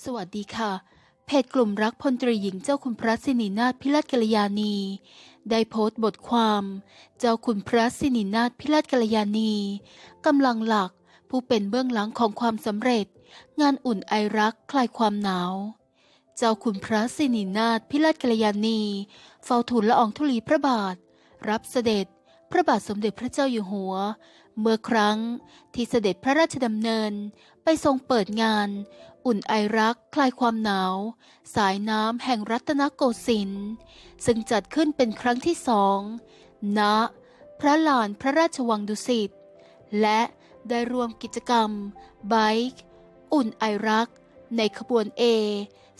สวัสดีค่ะ เพจกลุ่มรักพลตรีหญิงเจ้าคุณพระสินีนาถพิรัตกัลยาณี ได้โพสต์บทความ เจ้าคุณพระสินีนาถพิรัตกัลยาณีกำลังหลักผู้เป็นเบื้องหลังของความสำเร็จ งานอุ่นไอรักคลายความหนาว เจ้าคุณพระสินีนาถพิรัตกัลยาณี เฝ้าทูลละอองธุลีพระบาท รับเสด็จ พระบาทสมเด็จพระเจ้าอยู่หัว เมื่อครั้งที่เสด็จพระราชดำเนินไปทรงเปิดงาน อุ่นไอรักคลายความหนาว สายน้ำแห่งรัตนโกสินทร์ซึ่งจัดขึ้นเป็นครั้งที่สองณพระลานพระราชวังดุสิตและได้รวมกิจกรรมไบค์อุ่นไอรัก ในขบวนเอ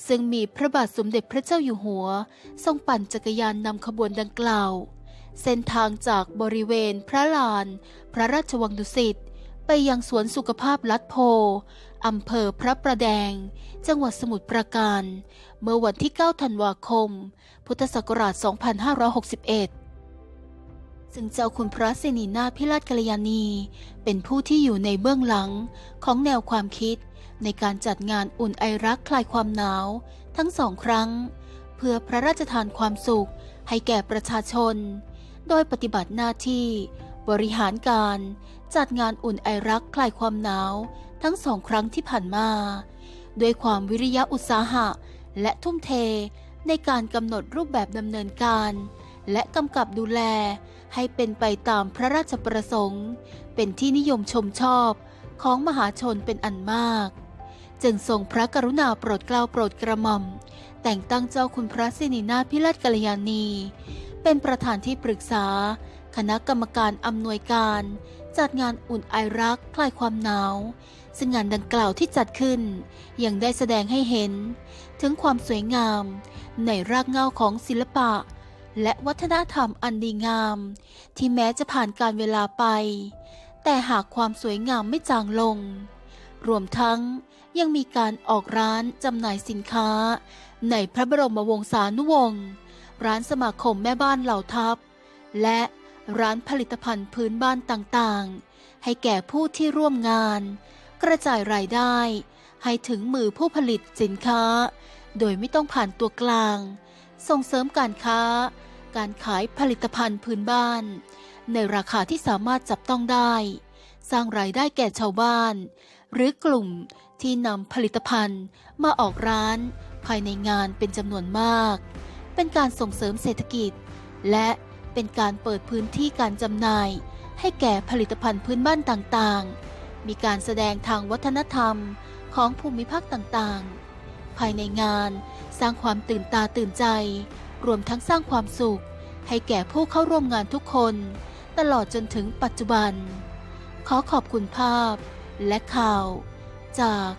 ซึ่งมีพระบาทสมเด็จพระเจ้าอยู่หัว ทรงปั่นจักรยานนำขบวนดังกล่าว เส้นทางจากบริเวณพระลาน พระราชวังดุสิตไปยังสวนสุขภาพลัดโพอำเภอพระประแดง จังหวัดสมุทรปราการ เมื่อวันที่ 9 ธันวาคม พุทธศักราช 2561 ซึ่งเจ้าคุณพระสินีนาถพิราชกัลยาณี เป็นผู้ที่อยู่ในเบื้องหลังของแนวความคิด ในการจัดงานอุ่นไอรักคลายความหนาว ทั้งสองครั้ง เพื่อพระราชทานความสุขให้แก่ประชาชน โดยปฏิบัติหน้าที่ บริหารการ จัดงานอุ่นไอรักคลายความหนาว ทั้งสองครั้งที่ผ่านมาด้วยความวิริยะอุตสาหะ และทุ่มเทในการกำหนดรูปแบบดำเนินการ และกำกับดูแลให้เป็นไปตามพระราชประสงค์ เป็นที่นิยมชมชอบของมหาชนเป็นอันมาก จึงทรงพระกรุณาโปรดเกล้าโปรดกระหม่อม แต่งตั้งเจ้าคุณพระสินีนาถพิราชกัลยาณี เป็นประธานที่ปรึกษา คณะกรรมการอำนวยการ จัดงานอุ่นไอรักคลายความหนาว ซึ่งงานดังกล่าวที่จัดขึ้น ยังได้แสดงให้เห็น ถึงความสวยงาม ในรากเหง้าของศิลปะ และวัฒนธรรมอันดีงาม ที่แม้จะผ่านการเวลาไป แต่หากความสวยงามไม่จางลง รวมทั้งยังมีการออกร้านจำหน่ายสินค้า ในพระบรมวงศานุวงศ์ ร้านสมาคมแม่บ้านเหล่าทัพ และร้านผลิตภัณฑ์พื้นบ้านต่างๆ ให้แก่ผู้ที่ร่วมงาน กระจายรายได้ ให้ถึงมือผู้ผลิตสินค้า โดยไม่ต้องผ่านตัวกลาง ส่งเสริมการค้า การขายผลิตภัณฑ์พื้นบ้าน ในราคาที่สามารถจับต้องได้ สร้างรายได้แก่ชาวบ้าน หรือกลุ่มที่นำผลิตภัณฑ์มาออกร้าน ภายในงานเป็นจำนวนมาก เป็นการส่งเสริมเศรษฐกิจ และเป็นการเปิดพื้นที่การจำหน่าย ให้แก่ผลิตภัณฑ์พื้นบ้านต่างๆ มีการแสดงทางวัฒนธรรมของภูมิภาคต่างๆ ภายในงานสร้างความตื่นตาตื่นใจ รวมทั้งสร้างความสุข ให้แก่ผู้เข้าร่วมงานทุกคน ตลอดจนถึงปัจจุบัน ขอขอบคุณภาพและข่าว จาก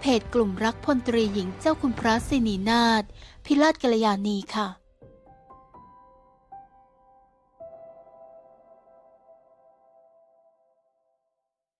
เพจกลุ่มรักพลตรีหญิงเจ้าคุณพระสินีนาฏพิราชกัลยาณีค่ะ